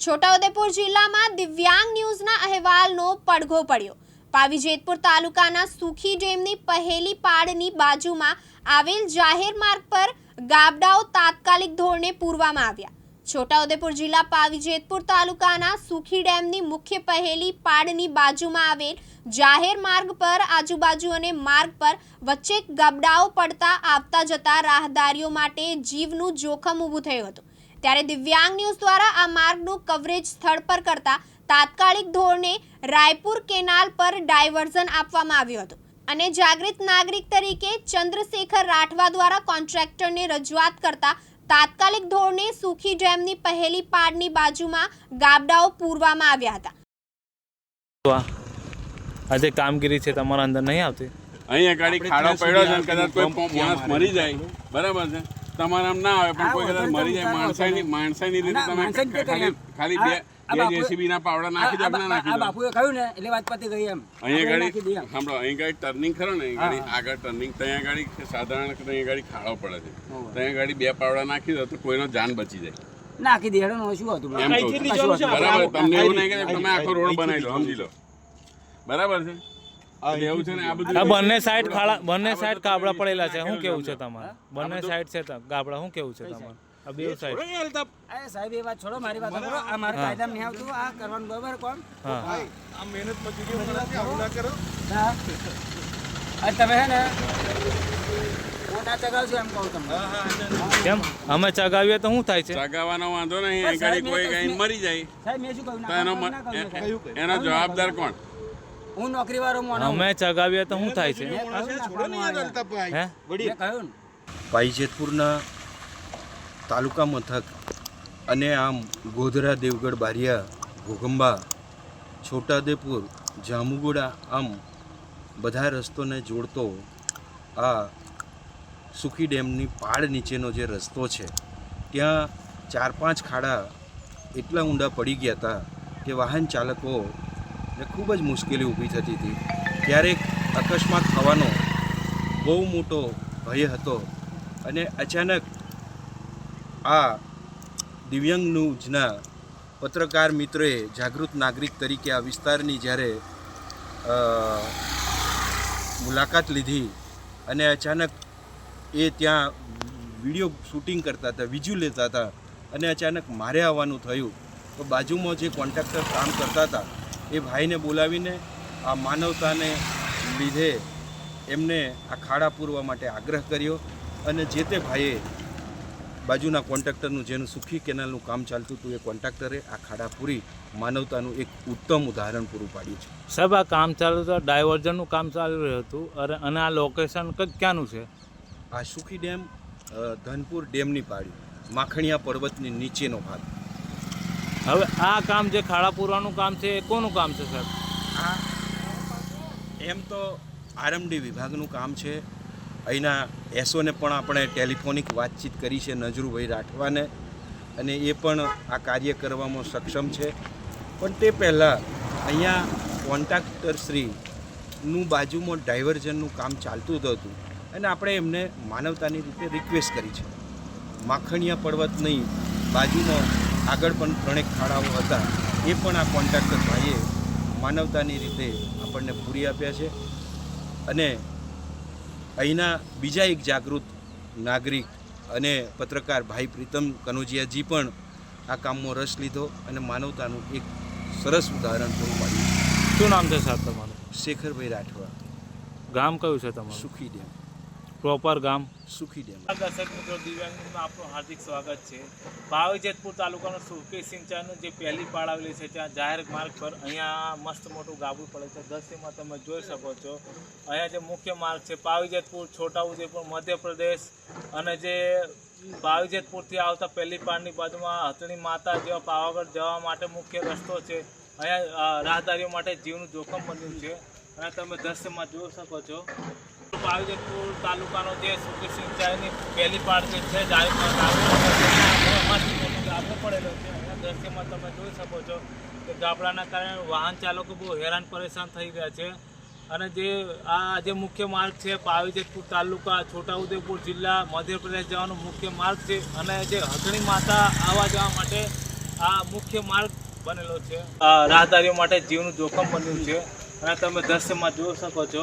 છોટાઉદેપુર જિલ્લામાં દિવ્યાંગ ન્યૂઝના અહેવાલનો પડઘો પડ્યો. પાવી જેતપુર તાલુકાના સુખી ડેમની પહેલી પાડની બાજુમાં આવેલ જાહેર માર્ગ પર ગાબડાઓ તાત્કાલિક ધોરણે પૂરવામાં આવ્યા. છોટાઉદેપુર જિલ્લા પાવી જેતપુર તાલુકાના સુખી ડેમની મુખ્ય પહેલી પાડની બાજુમાં આવેલ જાહેર માર્ગ પર આજુબાજુ અને માર્ગ પર વચ્ચે ગાબડાઓ પડતા આવતા જતા રાહદારીઓ માટે જીવનું જોખમ ઊભું થયું હતું. ત્યારે દિવ્યાંગ ન્યૂઝ દ્વારા આ માર્ગનું કવરેજ સ્થળ પર કરતા તાત્કાલિક ધોરણે રાયપુર કેનાલ પર ડાયવર્ઝન આપવામાં આવ્યું હતું. અને જાગૃત નાગરિક તરીકે ચંદ્રશેખર રાઠવા દ્વારા કોન્ટ્રાક્ટરને રજૂઆત કરતા તાત્કાલિક ધોરણે સુખી ડેમની પહેલી પાડની બાજુમાં ગાબડાઓ પૂરવામાં આવ્યા હતા. આજે કામગીરી છે તમારા અંદર નહીં આવતી? અહીંયા ગાડી ખાડો પડ્યો છે કદાચ કોઈ માણસ મરી જાય. બરાબર છે. તમારે આમ ના આવે પણ કોઈ કદાચ મરી જાય માણસાઈની માણસાઈની રીતે તમે ખાલી ખાલી બે બે જેસીબી ના પાવડા નાખી દો ના નાખી દો? બાપુએ કહ્યું ને એટલે વાત પતી ગઈ એમ. અહીંયા આપણે નાખી દઈએ ગાડી સાંભળો અહીં ગાડી ટર્નિંગ ખરો ને અહીં ગાડી આગળ ટર્નિંગ ત્યાં ગાડી સાધારણ ત્યાં ગાડી ખાડો પડે છે. ત્યાં ગાડી બે પાવડા નાખી દો તો કોઈનો જાન બચી જાય. નાખી દે હેડો શું. હતું. બરાબર તમને એવું નહીં કે તમે આખો રોડ બનાવી લો સમજી લો. બરાબર છે? એટલે એવું છે ને આ બધું આ બંને સાઈડ ખાડા બંને સાઈડ કાબડા પડેલા છે. શું કેવું છે તમારે? બંને સાઈડ છે તા- ગાબડા શું કેવું છે તમારે? બે સાઈડ. સાહેબ એ વાત છોડો મારી વાત સાંભળો. આ મારે કાયદામાં નહીં આવતું આ કરવાનું બરોબર કોણ? હા. હા. અને તમે હે ને કેમ? અમે ચગાવીએ તો શું થાય છે? ચગાવવાનો વાંધો નહીં. કોઈ ગાડી મરી જાય. એનો જવાબદાર કોણ? હું નોકરી વાળો માણસ અમે ચગાવીએ તો શું થાય છે. હે તાલુકા મથક અને આમ ગોધરા દેવગઢ બારિયા ઘોગંબા છોટાદેપુર જામુગોડા આમ બધા રસ્તોને જોડતો આ સુખી ડેમની પાડ નીચેનો જે રસ્તો છે ત્યાં ચાર પાંચ ખાડા એટલા ઊંડા પડી ગયા હતા કે વાહન ચાલકોને ખૂબ જ મુશ્કેલી ઊભી થતી હતી. ક્યારેક અકસ્માત થવાનો બહુ મોટો ભય હતો અને અચાનક આ દિવ્યંગ ન્યૂઝના પત્રકાર મિત્રોએ જાગૃત નાગરિક તરીકે આ વિસ્તારની જ્યારે મુલાકાત લીધી અને અચાનક એ ત્યાં વીડિયો શૂટિંગ કરતા હતા વિજ્યુ લેતા હતા અને અચાનક મારે આવવાનું થયું. તો બાજુમાં જે કોન્ટ્રાક્ટર કામ કરતા હતા એ ભાઈને બોલાવીને આ માનવતાને લીધે એમને આ ખાડા પૂરવા માટે આગ્રહ કર્યો અને જે તે ભાઈએ બાજુના કોન્ટ્રાક્ટરનું જેનું સુખી કેનાલનું કામ ચાલતું હતું એ કોન્ટ્રાક્ટરે આ ખાડા પૂરી માનવતાનું એક ઉત્તમ ઉદાહરણ પૂરું પાડ્યું છે. સાહેબ આ કામ ચાલુ હતું ડાયવર્ઝનનું કામ ચાલી રહ્યું હતું અને આ લોકેશન ક્યાંનું છે? આ સુખી ડેમ ધનપુર ડેમની પાડી માખણિયા પર્વતની નીચેનો ભાગ. હવે આ કામ જે ખાડા પૂરવાનું કામ છે, એ કોનું કામ છે, સાહેબ? આ એમ તો આરએમડી વિભાગનું કામ છે. અહીંના એસોને પણ આપણે ટેલિફોનિક વાતચીત કરી છે નજરુભાઈ રાઠવાને અને એ પણ આ કાર્ય કરવામાં સક્ષમ છે. પણ તે પહેલાં અહીંયા કોન્ટ્રાક્ટરશ્રીનું બાજુમાં ડાયવર્ઝનનું કામ ચાલતું હતું અને આપણે એમને માનવતાની રીતે રિક્વેસ્ટ કરી છે. માખણિયા પર્વતની બાજુમાં આગળ પણ ત્રણેક ખાડાઓ હતા એ પણ આ કોન્ટ્રાક્ટર ભાઈએ માનવતાની રીતે આપણને પૂરી આપ્યા છે. અને અહીંના બીજા એક જાગૃત નાગરિક અને પત્રકાર ભાઈ પ્રીતમ કનોજિયાજી પણ આ કામમાં રસ લીધો અને માનવતાનું એક સરસ ઉદાહરણ પૂરું પાડ્યું શું નામ છે સાહેબ તમારું? શેખરભાઈ રાઠવા. ગામ કયું છે તમારું? સુખી ડેમ. પ્રોપર ગામ. સુખી ડેમ. દર્શક મિત્રો દિવ્યાંગમાં આપનું હાર્દિક સ્વાગત છે. પાવી જેતપુર તાલુકાનો સુરકી સિંચાઈનું જે પહેલી પાળ આવેલી છે ત્યાં જાહેર માર્ગ પર અહીંયા મસ્ત મોટું ગાબડું પડે છે. દ્રશ્યમાં તમે જોઈ શકો છો. અહીંયા જે મુખ્ય માર્ગ છે પાવી જેતપુર છોટાઉદેપુર મધ્યપ્રદેશ અને જે પાવી જેતપુરથી આવતા પહેલી પાળની બાજુમાં હથણી માતા જેવા પાવાગઢ જવા માટે મુખ્ય રસ્તો છે. અહીંયા રાહદારીઓ માટે જીવનું જોખમ બન્યું છે. અને તમે દ્રશ્યમાં જોઈ શકો છો. પાવીજતપુર તાલુકાનો જે સુકી સિંચાઈની પહેલી પાર્ટી છે ગાબડો પડેલો છે. એના દ્રશ્યમાં તમે જોઈ શકો છો કે ગાબડાના કારણે વાહન ચાલકો બહુ હેરાન પરેશાન થઈ ગયા છે. અને જે આ જે મુખ્ય માર્ગ છે પાવીજતપુર તાલુકા, છોટાઉદેપુર જિલ્લા, મધ્યપ્રદેશ જવાનો મુખ્ય માર્ગ છે અને જે હથણી માતા આવવા જવા માટે આ મુખ્ય માર્ગ બનેલો છે. રાહદારીઓ માટે જીવનું જોખમ બન્યું છે. અને તમે દ્રશ્યમાં જોઈ શકો છો